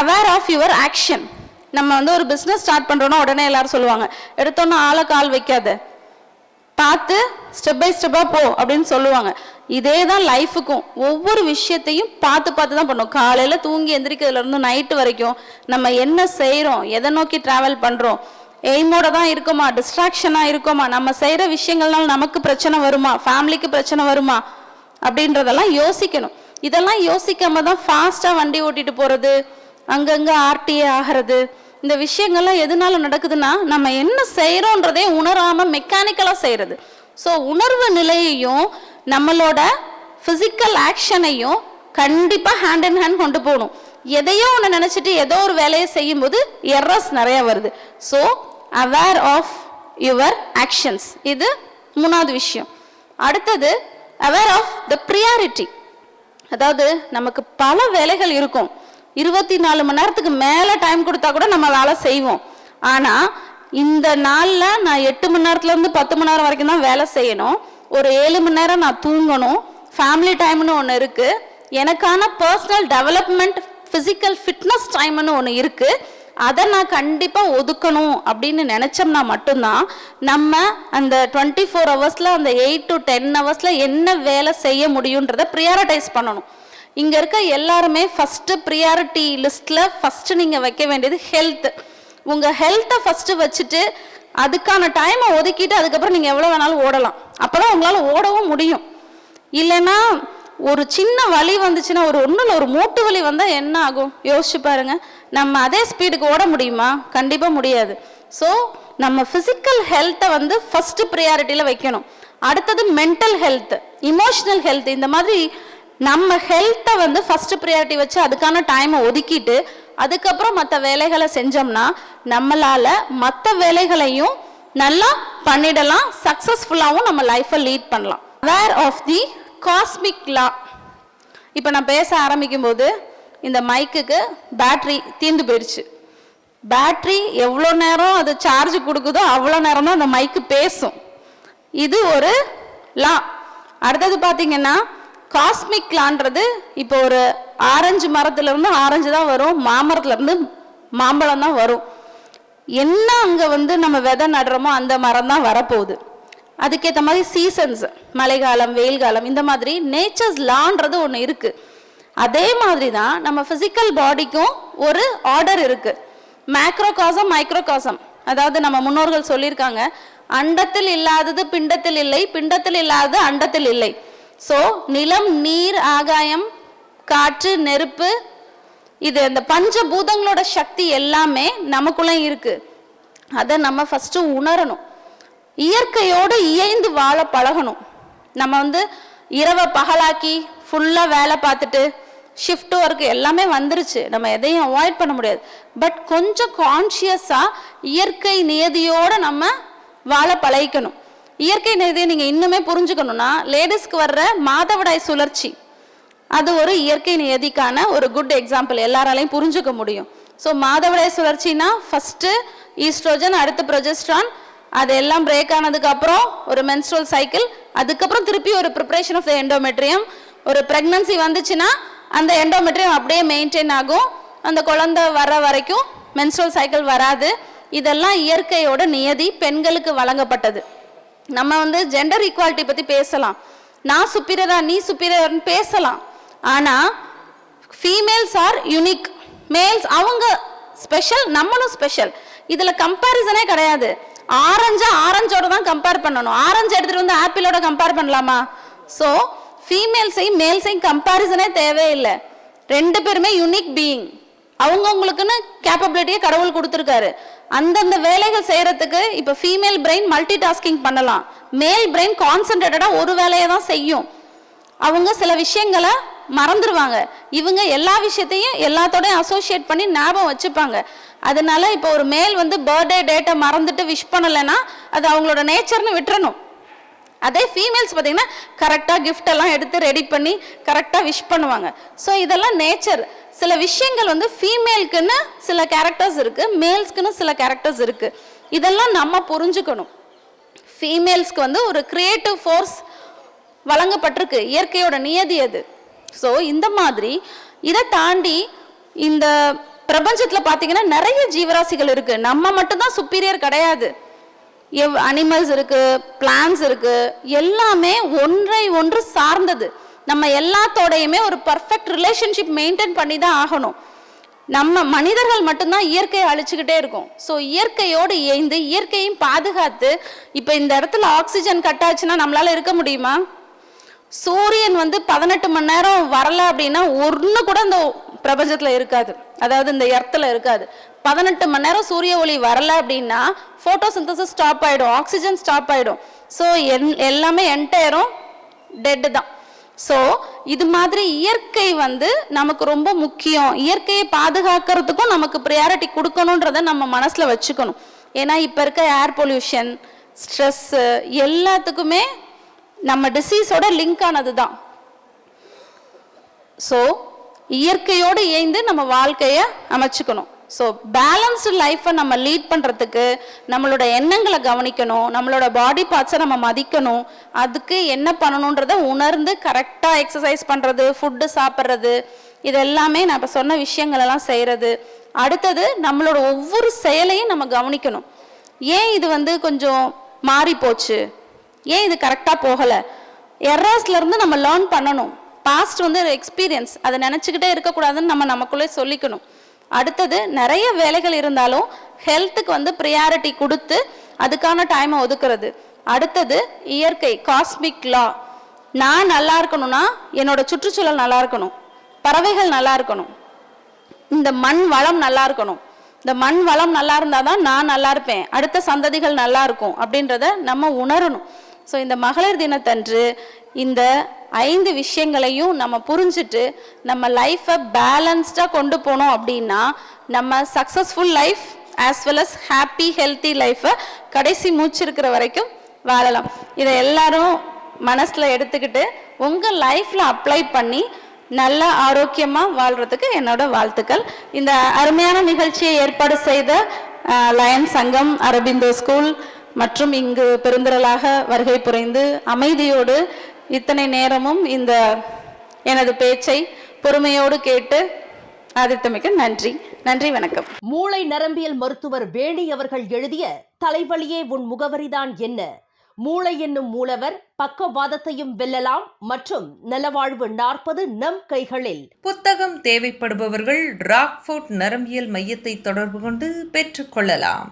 Aware of your action நம்ம வந்து ஒரு பிஸ்னஸ் ஸ்டார்ட் பண்ணுறோன்னா உடனே எல்லாரும் சொல்லுவாங்க எடுத்தோன்னே ஆளை கால் வைக்காத. பார்த்து ஸ்டெப் பை ஸ்டெப்பாக போ அப்படின்னு சொல்லுவாங்க. இதே தான் லைஃபுக்கும் ஒவ்வொரு விஷயத்தையும் பார்த்து பார்த்து தான் பண்ணும். காலையில் தூங்கி எந்திரிக்கிறதுலேருந்து நைட்டு வரைக்கும் நம்ம என்ன செய்கிறோம் எதை நோக்கி ட்ராவல் பண்ணுறோம் எய்மோட தான் இருக்கோமா டிஸ்ட்ராக்ஷனாக இருக்கோமா நம்ம செய்கிற விஷயங்கள்னால நமக்கு பிரச்சனை வருமா ஃபேமிலிக்கு பிரச்சனை வருமா அப்படின்றதெல்லாம் யோசிக்கணும். இதெல்லாம் யோசிக்காம தான் ஃபாஸ்ட்டாக வண்டி ஓட்டிட்டு போகிறது அங்கங்கே ஆர்டிஏ ஆகிறது. இந்த விஷயங்கள்லாம் எதனால நடக்குதுன்னா நம்ம என்ன செய்கிறோன்றதே உணராமல் மெக்கானிக்கலாக செய்கிறது ஸோ உணர்வு நிலையையும் நம்மளோட ஃபிசிக்கல் ஆக்ஷனையும் கண்டிப்பாக ஹேண்ட் இன் ஹேண்ட் கொண்டு போகணும். எதையோ ஒன்று நினச்சிட்டு ஏதோ ஒரு வேலையை செய்யும்போது எரர்ஸ் நிறைய வருது. So aware of your actions இது மூணாவது விஷயம். அடுத்தது அவேர் ஆஃப் த ப்ரியாரிட்டி அதாவது நமக்கு பல வேலைகள் இருக்கும். இருபத்தி நாலு மணி நேரத்துக்கு மேலே டைம் கொடுத்தா கூட நம்ம வேலை செய்வோம். ஆனால் இந்த நாளில் நான் எட்டு மணி நேரத்துலேருந்து பத்து மணி நேரம் வரைக்கும் தான் வேலை செய்யணும். ஒரு ஏழு மணி நேரம் நான் தூங்கணும். ஃபேமிலி டைம்னு ஒன்று இருக்குது எனக்கான பர்சனல் டெவலப்மெண்ட் ஃபிசிக்கல் ஃபிட்னஸ் டைம்னு ஒன்று இருக்குது அதை நான் கண்டிப்பாக ஒதுக்கணும் அப்படின்னு நினச்சோம்னா மட்டும்தான் நம்ம அந்த டுவெண்ட்டி ஃபோர் ஹவர்ஸில் அந்த எயிட் டு டென் ஹவர்ஸில் என்ன வேலை செய்ய முடியுன்றதை ப்ரியாரிட்டைஸ் பண்ணணும். இங்கே இருக்க எல்லாருமே ஃபஸ்ட்டு ப்ரியாரிட்டி லிஸ்ட்டில் ஃபஸ்ட்டு நீங்கள் வைக்க வேண்டியது ஹெல்த் உங்கள் ஹெல்த்தை ஃபஸ்ட்டு வச்சுட்டு அதுக்கான டைமை ஒதுக்கிட்டு அதுக்கப்புறம் நீங்கள் எவ்வளோ வேணாலும் ஓடலாம். அப்போ தான் உங்களால் ஓடவும் முடியும். இல்லைன்னா ஒரு சின்ன வலி வந்துச்சுன்னா ஒரு ஒன்றும் ஒரு மூட்டு வலி வந்தால் என்ன ஆகும்? யோசிச்சு பாருங்க. நம்ம அதே ஸ்பீடுக்கு ஓட முடியுமா? கண்டிப்பாக முடியாது. ஸோ நம்ம ஃபிசிக்கல் ஹெல்த்தை வந்து ஃபஸ்ட்டு ப்ரியாரிட்டியில் வைக்கணும். அடுத்தது மென்டல் ஹெல்த் இமோஷனல் ஹெல்த் இந்த மாதிரி நம்ம ஹெல்த்தை வந்து ஃபஸ்ட்டு ப்ரியாரிட்டி வச்சு அதுக்கான டைமை ஒதுக்கிட்டு அதுக்கப்புறம் மற்ற வேலைகளை செஞ்சோம்னா நம்மளால் மற்ற வேலைகளையும் நல்லா பண்ணிடலாம் சக்ஸஸ்ஃபுல்லாகவும் நம்ம லைஃப்பை லீட் பண்ணலாம். வேர் ஆஃப் தி காஸ்மிக் லா இப்போ நான் பேச ஆரம்பிக்கும் போது இந்த மைக்குக்கு பேட்ரி தீர்ந்து போயிடுச்சு பேட்ரி எவ்வளோ நேரம் அது சார்ஜ் கொடுக்குதோ அவ்வளோ நேரம் தான் அந்த மைக்கு பேசும். இது ஒரு லா அடுத்தது பார்த்தீங்கன்னா காஸ்மிக் லான்றது இப்போ ஒரு ஆரஞ்சு மரத்துல இருந்து ஆரஞ்சு தான் வரும் மாமரத்துல இருந்து மாம்பழம் தான் வரும். என்ன அங்கே வந்து நம்ம விதை நடுறோமோ அந்த மரம் தான் வரப்போகுது. அதுக்கேற்ற மாதிரி சீசன்ஸ் மழைக்காலம் வெயில் காலம் இந்த மாதிரி நேச்சர்ஸ் லான்றது ஒன்று இருக்கு. அதே மாதிரி தான் நம்ம ஃபிசிக்கல் பாடிக்கும் ஒரு ஆர்டர் இருக்கு. மேக்ரோகாசம் மைக்ரோகாசம் அதாவது நம்ம முன்னோர்கள் சொல்லியிருக்காங்க அண்டத்தில் இல்லாதது பிண்டத்தில் இல்லை பிண்டத்தில் இல்லாதது அண்டத்தில் இல்லை. ஸோ நிலம் நீர் ஆகாயம் காற்று நெருப்பு இது இந்த பஞ்சபூதங்களோட சக்தி எல்லாமே நமக்குள்ள இருக்கு. அதை நம்ம ஃபஸ்ட்டு உணரணும். இயற்கையோடு இயைந்து வாழ பழகணும். நம்ம வந்து இரவை பகலாக்கி ஃபுல்லாக வேலை பார்த்துட்டு ஷிஃப்ட் ஒர்க் எல்லாமே வந்துருச்சு. நம்ம எதையும் அவாய்ட் பண்ண முடியாது. பட் கொஞ்சம் கான்ஷியஸாக இயற்கை நியதியோடு நம்ம வாழ பழகிக்கணும். இயற்கை நியதியை நீங்கள் இன்னுமே புரிஞ்சுக்கணும்னா லேடிஸ்க்கு வர்ற மாதவிடாய் சுழற்சி அது ஒரு இயற்கை நியதிக்கான ஒரு குட் எக்ஸாம்பிள் எல்லாராலையும் புரிஞ்சுக்க முடியும். ஸோ மாதவிடாய் சுழற்சினா ஃபஸ்ட்டு ஈஸ்ட்ரோஜன் அடுத்து ப்ரொஜெஸ்ட்ரான் அது எல்லாம் பிரேக் ஆனதுக்கு அப்புறம் ஒரு மென்ஸ்ட்ரோல் சைக்கிள் அதுக்கப்புறம் திருப்பி ஒரு ப்ரிப்பரேஷன் ஆஃப் த எண்டோமெட்ரியம் ஒரு ப்ரெக்னன்சி வந்துச்சுன்னா அந்த எண்டோமெட்ரியம் அப்படியே மெயின்டைன் ஆகும். அந்த குழந்தை வர வரைக்கும் மென்ஸ்ட்ரோல் சைக்கிள் வராது. இதெல்லாம் இயற்கையோட நியதி பெண்களுக்கு வழங்கப்பட்டது. நம்ம வந்து ஜெண்டர் ஈக்குவாலிட்டி பற்றி பேசலாம். நான் சுப்பீரியரா நீ சுப்பீரியர்னு பேசலாம். ஆனால் ஃபீமேல்ஸ் ஆர் யுனிக் மேல்ஸ் அவங்க ஸ்பெஷல் நம்மளும் ஸ்பெஷல் இதில் கம்பேரிசனே கிடையாது. ஆரஞ்சா ஆரஞ்சோட தான் கம்பேர் பண்ணணும். ஆரஞ்சு எடுத்துகிட்டு வந்து ஆப்பிளோட கம்பேர் பண்ணலாமா? ஸோ ஃபீமேல்ஸையும் மேல்ஸையும் கம்பேரிசனே தேவையில்லை. ரெண்டு பேருமே யுனிக் பீயிங் அவங்கவுங்களுக்குன்னு கேப்பபிலிட்டியை கடவுள் கொடுத்துருக்காரு. அந்தந்த வேலைகள் செய்யறதுக்கு இப்போ ஃபீமேல் பிரெயின் மல்டி டாஸ்கிங் பண்ணலாம். மேல் பிரெயின் கான்சென்ட்ரேட்டடாக ஒரு வேலையை தான் செய்யும். அவங்க சில விஷயங்களை மறந்துடுவாங்க இவங்க எல்லா விஷயத்தையும் எல்லாத்தோடையும் அசோசியேட் பண்ணி ஞாபகம் வச்சுப்பாங்க. அதனால இப்போ ஒரு மேல் வந்து பர்த்டே டேட்டை மறந்துட்டு விஷ் பண்ணலைன்னா அது அவங்களோட நேச்சர்னு விட்டுறணும். அதே ஃபீமேல்ஸ் பார்த்தீங்கன்னா கரெக்டாக gift எல்லாம் எடுத்து ரெடி பண்ணி கரெக்டாக விஷ் பண்ணுவாங்க. ஸோ இதெல்லாம் நேச்சர் சில விஷயங்கள் வந்து ஃபீமேலுக்குன்னு சில கேரக்டர்ஸ் இருக்குது மேல்ஸ்க்குன்னு சில கேரக்டர்ஸ் இருக்குது இதெல்லாம் நம்ம புரிஞ்சுக்கணும். ஃபீமேல்ஸ்க்கு வந்து ஒரு க்ரியேட்டிவ் ஃபோர்ஸ் வழங்கப்பட்டிருக்கு. இயற்கையோட நியதி அது. ஸோ இந்த மாதிரி இதை தாண்டி இந்த பிரபஞ்சத்தில் பார்த்தீங்கன்னா நிறைய ஜீவராசிகள் இருக்குது நம்ம மட்டும்தான் சுப்பீரியர் கிடையாது. எவ் அனிமல்ஸ் இருக்குது பிளான்ஸ் இருக்குது எல்லாமே ஒன்றை ஒன்று சார்ந்தது. நம்ம எல்லாத்தோடையுமே ஒரு பர்ஃபெக்ட் ரிலேஷன்ஷிப் மெயின்டைன் பண்ணி தான் ஆகணும். நம்ம மனிதர்கள் மட்டும்தான் இயற்கையை அழிச்சுக்கிட்டே இருக்கும். ஸோ இயற்கையோடு இயைந்து இயற்கையும் பாதுகாத்து இப்போ இந்த இடத்துல ஆக்சிஜன் கட் ஆச்சுன்னா நம்மளால இருக்க முடியுமா? சூரியன் வந்து பதினெட்டு மணி நேரம் வரல அப்படின்னா ஒன்று கூட இந்த பிரபஞ்சத்தில் இருக்காது. அதாவது இந்த எர்த்தில் இருக்காது. பதினெட்டு மணி நேரம் சூரிய ஒளி வரல அப்படின்னா ஃபோட்டோசிந்தசிஸ் ஸ்டாப் ஆகிடும் ஆக்சிஜன் ஸ்டாப் ஆகிடும் ஸோ எல்லாமே என்டையரும் டெட்டு தான். ஸோ இது மாதிரி இயற்கை வந்து நமக்கு ரொம்ப முக்கியம். இயற்கையை பாதுகாக்கிறதுக்கும் நமக்கு ப்ரியாரிட்டி கொடுக்கணுன்றத நம்ம மனசில் வச்சுக்கணும். ஏன்னா இப்போ இருக்க ஏர் பொல்யூஷன் ஸ்ட்ரெஸ்ஸு எல்லாத்துக்குமே நம்ம டிசீஸோட லிங்க் ஆனது தான் ஸோ இயற்கையோடு இயைந்து நம்ம வாழ்க்கையை அமைச்சுக்கணும். ஸோ பேலன்ஸ்டு லைஃப்பை நம்ம லீட் பண்ணுறதுக்கு நம்மளோட எண்ணங்களை கவனிக்கணும் நம்மளோட பாடி பார்ட்ஸை நம்ம மதிக்கணும் அதுக்கு என்ன பண்ணணுன்றத உணர்ந்து கரெக்டாக எக்ஸசைஸ் பண்ணுறது ஃபுட்டு சாப்பிட்றது இது எல்லாமே நான் இப்போ சொன்ன விஷயங்கள் எல்லாம் செய்கிறது அடுத்தது நம்மளோட ஒவ்வொரு செயலையும் நம்ம கவனிக்கணும். ஏன் இது வந்து கொஞ்சம் மாறி போச்சு? ஏன் இது கரெக்டாக போகலை? எர்ராஸ்லேருந்து நம்ம லேர்ன் பண்ணணும். பாஸ்ட் வந்து எக்ஸ்பீரியன்ஸ் அதை நினச்சிக்கிட்டே இருக்கக்கூடாதுன்னு நம்ம நமக்குள்ளே சொல்லிக்கணும். அடுத்தது நிறைய வேலைகள் இருந்தாலும் ஹெல்த்துக்கு வந்து ப்ரியாரிட்டி கொடுத்து அதுக்கான டைமை ஒதுக்குறது. அடுத்தது இயற்கை காஸ்மிக் லா நான் நல்லா இருக்கணும்னா என்னோட சுற்றுச்சூழல் நல்லா இருக்கணும். பறவைகள் நல்லா இருக்கணும். இந்த மண் வளம் நல்லா இருக்கணும். இந்த மண் வளம் நல்லா இருந்தால் தான் நான் நல்லா இருப்பேன். அடுத்த சந்ததிகள் நல்லா இருக்கும் அப்படின்றத நம்ம உணரணும். ஸோ இந்த மகளிர் தினத்தன்று இந்த ஐந்து விஷயங்களையும் நம்ம புரிஞ்சுட்டு நம்ம லைஃப்பை பேலன்ஸ்டாக கொண்டு போனோம் அப்படின்னா நம்ம successful life as well as happy healthy லைஃப்பை கடைசி மூச்சு இருக்கிற வரைக்கும் வாழலாம். இதை எல்லாரும் மனசில் எடுத்துக்கிட்டு உங்கள் லைஃப்பில் அப்ளை பண்ணி நல்ல ஆரோக்கியமாக வாழ்கிறதுக்கு என்னோட வாழ்த்துக்கள். இந்த அருமையான நிகழ்ச்சியை ஏற்பாடு செய்த லயன் சங்கம் அரபிந்தோ ஸ்கூல் மற்றும் இங்கு பெருந்திரளாக வருகை புரிந்து அமைதியோடு இத்தனை நேரமும் இந்த எனது பேச்சை பொறுமையோடு கேட்டு ஆதித்தமைக்கு நன்றி. நன்றி வணக்கம். மூளை நரம்பியல் மருத்துவர் வேணி அவர்கள் எழுதிய தலைவலியே உன் முகவரிதான் என்ன? மூளை என்னும் மூலவர் பக்கவாதத்தையும் வெல்லலாம் மற்றும் நலவாழ்வு நாற்பது நம் கைகளில். புத்தகம் தேவைப்படுபவர்கள் ராக்ஃபோர்ட் நரம்பியல் மையத்தை தொடர்பு கொண்டு பெற்றுக்கொள்ளலாம்